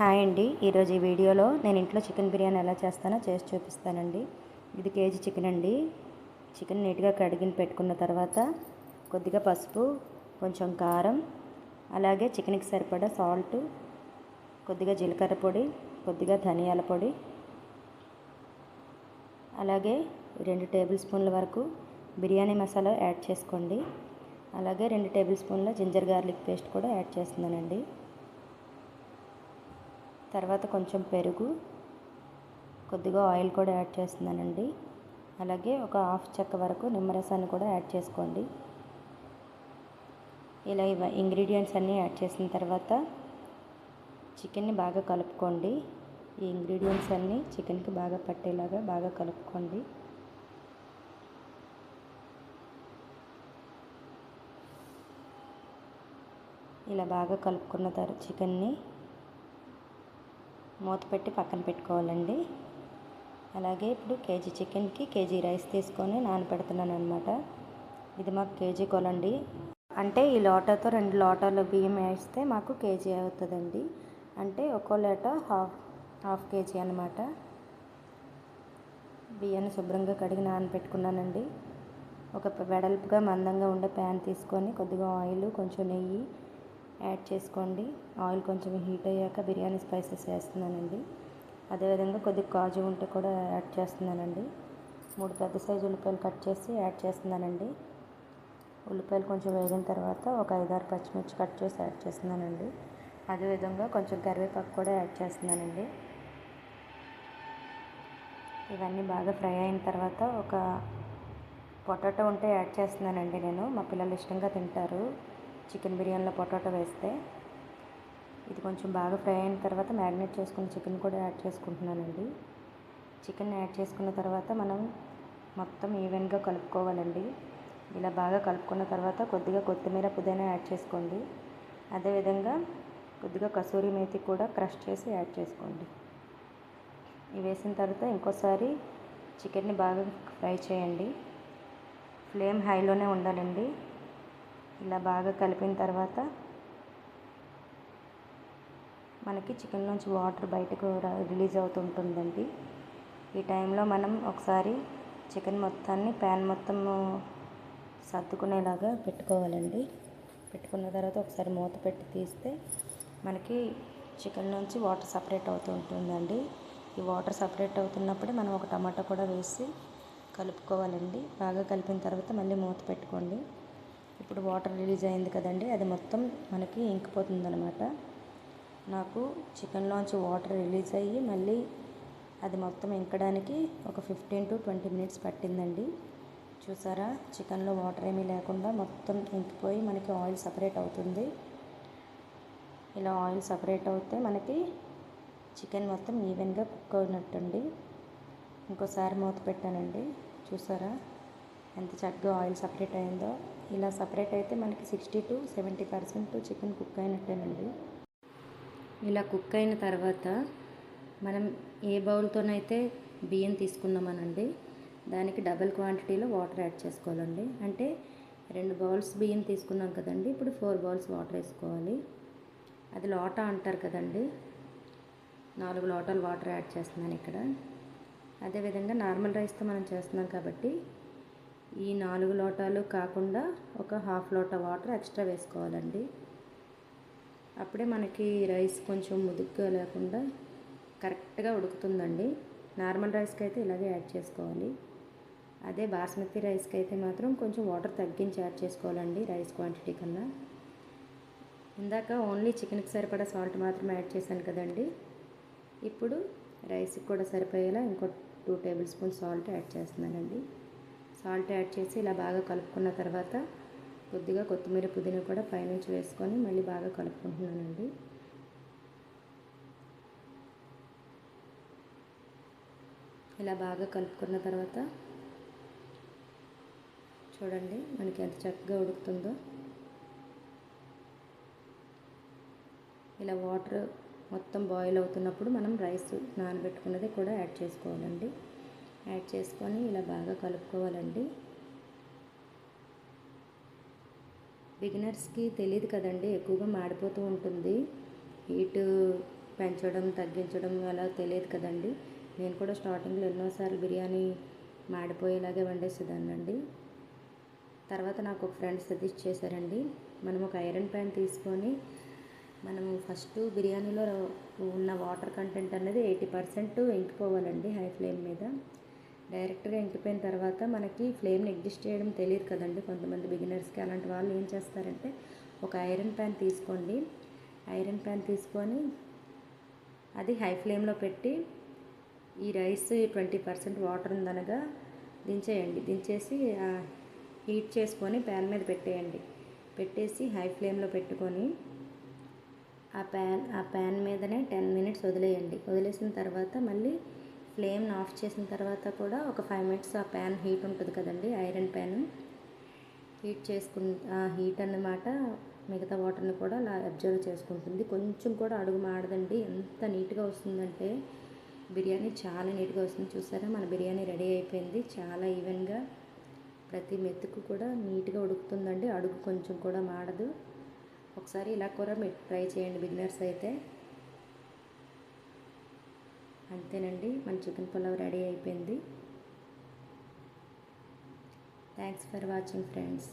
Hi అండి. ఈరోజు ఈ వీడియోలో నేను ఇంట్లో చికెన్ బిర్యానీ ఎలా చేస్తానో చేసి చూపిస్తానండి. ఇది కేజీ చికెన్ అండి. చికెన్ నీట్గా కడిగిన పెట్టుకున్న తర్వాత కొద్దిగా పసుపు కొంచెం కారం అలాగే చికెన్కి సరిపడా సాల్ట్ కొద్దిగా జీలకర్ర పొడి కొద్దిగా ధనియాల పొడి అలాగే రెండు టేబుల్ స్పూన్ల వరకు బిర్యానీ మసాలా యాడ్ చేసుకోండి. అలాగే రెండు టేబుల్ స్పూన్ల జింజర్ గార్లిక్ పేస్ట్ కూడా యాడ్ చేస్తున్నానండి. తర్వాత కొంచెం పెరుగు కొద్దిగా ఆయిల్ కూడా యాడ్ చేస్తున్నానండి. అలాగే ఒక హాఫ్ చెక్క వరకు నిమ్మరసాన్ని కూడా యాడ్ చేసుకోండి. ఇలా ఇవ ఇంగ్రీడియంట్స్ అన్నీ యాడ్ చేసిన తర్వాత చికెన్ని బాగా కలుపుకోండి. ఈ ఇంగ్రీడియంట్స్ అన్నీ చికెన్కి బాగా పట్టేలాగా బాగా కలుపుకోండి. ఇలా బాగా కలుపుకున్న తర్వాత చికెన్ని మూత పెట్టి పక్కన పెట్టుకోవాలండి. అలాగే ఇప్పుడు కేజీ చికెన్కి కేజీ రైస్ తీసుకొని నానపెడుతున్నాను అనమాట ఇది మాకు కేజీ కొలండి. అంటే ఈ లోటాతో రెండు లోటాలు బియ్యం వేస్తే మాకు కేజీ అవుతుందండి. అంటే ఒక్కో లోట హాఫ్ హాఫ్ కేజీ అనమాట బియ్యాన్ని శుభ్రంగా కడిగి నానబెట్టుకున్నానండి. ఒక వెడల్పుగా మందంగా ఉండే ప్యాన్ తీసుకొని కొద్దిగా ఆయిల్ కొంచెం నెయ్యి యాడ్ చేసుకోండి. ఆయిల్ కొంచెం హీట్ అయ్యాక బిర్యానీ స్పైసెస్ వేస్తున్నానండి. అదేవిధంగా కొద్దిగా కాజు ఉంటే కూడా యాడ్ చేస్తున్నానండి. మూడు పెద్ద సైజు ఉల్లిపాయలు కట్ చేసి యాడ్ చేస్తున్నానండి. ఉల్లిపాయలు కొంచెం వేగిన తర్వాత ఒక ఐదారు పచ్చిమిర్చి కట్ చేసి యాడ్ చేస్తున్నానండి. అదేవిధంగా కొంచెం కరివేపాకు కూడా యాడ్ చేస్తున్నానండి. ఇవన్నీ బాగా ఫ్రై అయిన తర్వాత ఒక పొటాటో ఉంటే యాడ్ చేస్తున్నానండి నేను. మా పిల్లలు ఇష్టంగా తింటారు. చికెన్ బిర్యానీలో పొటాటో వేస్తే ఇది కొంచెం బాగా ఫ్రై అయిన తర్వాత మ్యారినేట్ చేసుకున్న చికెన్ కూడా యాడ్ చేసుకుంటున్నానండి. చికెన్ యాడ్ చేసుకున్న తర్వాత మనం మొత్తం ఈవెన్గా కలుపుకోవాలండి. ఇలా బాగా కలుపుకున్న తర్వాత కొద్దిగా కొత్తిమీర పుదీనా యాడ్ చేసుకోండి. అదేవిధంగా కొద్దిగా కసూరి మేతి కూడా క్రష్ చేసి యాడ్ చేసుకోండి. ఇవి వేసిన తర్వాత ఇంకోసారి చికెన్ని బాగా ఫ్రై చేయండి. ఫ్లేమ్ హైలోనే ఉండాలండి. ఇలా బాగా కలిపిన తర్వాత మనకి చికెన్ నుంచి వాటర్ బయటకు రిలీజ్ అవుతుంటుందండి. ఈ టైంలో మనం ఒకసారి చికెన్ మొత్తాన్ని ప్యాన్ మొత్తం సర్దుకునేలాగా పెట్టుకోవాలండి. పెట్టుకున్న తర్వాత ఒకసారి మూత పెట్టి తీస్తే మనకి చికెన్ నుంచి వాటర్ సపరేట్ అవుతూ ఉంటుందండి ఈ వాటర్ సపరేట్ అవుతున్నప్పుడే మనం ఒక టమాటా కూడా వేసి కలుపుకోవాలండి. బాగా కలిపిన తర్వాత మళ్ళీ మూత పెట్టుకోండి. ఇప్పుడు వాటర్ రిలీజ్ అయింది కదండి అది మొత్తం మనకి ఇంకిపోతుంది అనమాట నాకు చికెన్లోంచి వాటర్ రిలీజ్ అయ్యి మళ్ళీ అది మొత్తం ఇంకడానికి ఒక ఫిఫ్టీన్ టు ట్వంటీ మినిట్స్ పట్టిందండి. చూసారా చికెన్లో వాటర్ ఏమీ లేకుండా మొత్తం ఇంకిపోయి మనకి ఆయిల్ సపరేట్ అవుతుంది. ఇలా ఆయిల్ సపరేట్ అవుతే మనకి చికెన్ మొత్తం ఈవెన్గా కుక్ అయినట్టండి ఇంకోసారి మూత పెట్టానండి. చూసారా ఎంత చక్కగా ఆయిల్ సపరేట్ అయిందో. ఇలా సపరేట్ అయితే మనకి sixty to seventy percent chicken cook అయినట్టేనండి. ఇలా కుక్ అయిన తర్వాత మనం ఏ బౌల్తోనైతే బియ్యం తీసుకున్నామనండి దానికి డబల్ క్వాంటిటీలో వాటర్ యాడ్ చేసుకోవాలండి. అంటే రెండు బౌల్స్ బియ్యం తీసుకున్నాం కదండి ఇప్పుడు ఫోర్ బౌల్స్ వాటర్ వేసుకోవాలి. అది లోటా అంటారు కదండి నాలుగు లోటాలు వాటర్ యాడ్ చేస్తున్నాను ఇక్కడ అదేవిధంగా నార్మల్ రైస్తో మనం చేస్తున్నాం కాబట్టి ఈ నాలుగు లోటాలు కాకుండా ఒక హాఫ్ లోటా వాటర్ ఎక్స్ట్రా వేసుకోవాలండి. అప్పుడే మనకి రైస్ కొంచెం ముదుగ్గా లేకుండా కరెక్ట్గా ఉడుకుతుందండి. నార్మల్ రైస్కి అయితే ఇలాగే యాడ్ చేసుకోవాలి. అదే బాస్మతి రైస్కి అయితే మాత్రం కొంచెం వాటర్ తగ్గించి యాడ్ చేసుకోవాలండి రైస్ క్వాంటిటీ కన్నా. ఇందాక ఓన్లీ చికెన్కి సరిపడా సాల్ట్ మాత్రమే యాడ్ చేశాను కదండి. ఇప్పుడు రైస్కి కూడా సరిపోయేలా ఇంకో two table spoon salt add చేస్తున్నానండి. సాల్ట్ యాడ్ చేసి ఇలా బాగా కలుపుకున్న తర్వాత కొద్దిగా కొత్తిమీర పుదీనా కూడా పైనుంచి వేసుకొని మళ్ళీ బాగా కలుపుకుంటున్నానండి. ఇలా బాగా కలుపుకున్న తర్వాత చూడండి మనకి ఎంత చక్కగా ఉడుకుతుందో. ఇలా వాటర్ మొత్తం బాయిల్ అవుతున్నప్పుడు మనం రైస్ నానబెట్టుకున్నది కూడా యాడ్ చేసుకోవాలండి. యాడ్ చేసుకొని ఇలా బాగా కలుపుకోవాలండి. బిగినర్స్కి తెలియదు కదండి ఎక్కువగా మాడిపోతూ ఉంటుంది. హీట్ పెంచడం తగ్గించడం అలా తెలియదు కదండి. నేను కూడా స్టార్టింగ్లో ఎన్నోసార్లు బిర్యానీ మాడిపోయేలాగే వండేసేదాన్నండి తర్వాత నాకు ఒక ఫ్రెండ్ సజెస్ట్ చేశారండి మనం ఒక ఐరన్ ప్యాన్ తీసుకొని మనము ఫస్ట్ బిర్యానీలో ఉన్న వాటర్ కంటెంట్ అనేది ఎయిటీ పర్సెంట్ ఇంకిపోవాలండి హై ఫ్లేమ్ మీద. డైరెక్ట్గా ఇంకిపోయిన తర్వాత మనకి ఫ్లేమ్ని అడ్జస్ట్ చేయడం తెలియదు కదండి. కొంతమంది బిగినర్స్కి అలాంటి వాళ్ళు ఏం చేస్తారంటే ఒక ఐరన్ ప్యాన్ తీసుకోండి. ఐరన్ ప్యాన్ తీసుకొని అది హై ఫ్లేమ్లో పెట్టి ఈ రైస్ ట్వంటీ పర్సెంట్ వాటర్ ఉందనగా దించేయండి. దించేసి హీట్ చేసుకొని ప్యాన్ మీద పెట్టేయండి. పెట్టేసి హై ఫ్లేమ్లో పెట్టుకొని ఆ ప్యాన్ ఆ ప్యాన్ మీదనే టెన్ మినిట్స్ వదిలేయండి. వదిలేసిన తర్వాత మళ్ళీ ఫ్లేమ్ని ఆఫ్ చేసిన తర్వాత కూడా ఒక ఫైవ్ మినిట్స్ ఆ ప్యాన్ హీట్ ఉంటుంది కదండి ఐరన్ ప్యాన్. హీట్ చేసుకుని హీట్ అన్నమాట మిగతా వాటర్ని కూడా అలా అబ్జర్వ్ చేసుకుంటుంది. కొంచెం కూడా అడుగు మాడదండి. ఎంత నీట్గా వస్తుందంటే బిర్యానీ చాలా నీట్గా వస్తుంది. చూసారా? మన బిర్యానీ రెడీ అయిపోయింది. చాలా ఈవెన్గా ప్రతి మెతుకు కూడా నీట్గా ఉడుకుతుందండి. అడుగు కొంచెం కూడా మాడదు. ఒకసారి ఇలా కూడా మీరు ట్రై చేయండి బిగినర్స్ అయితే. అంతేనండి. మన చికెన్ పులావ్ రెడీ అయిపోయింది. Thanks for watching friends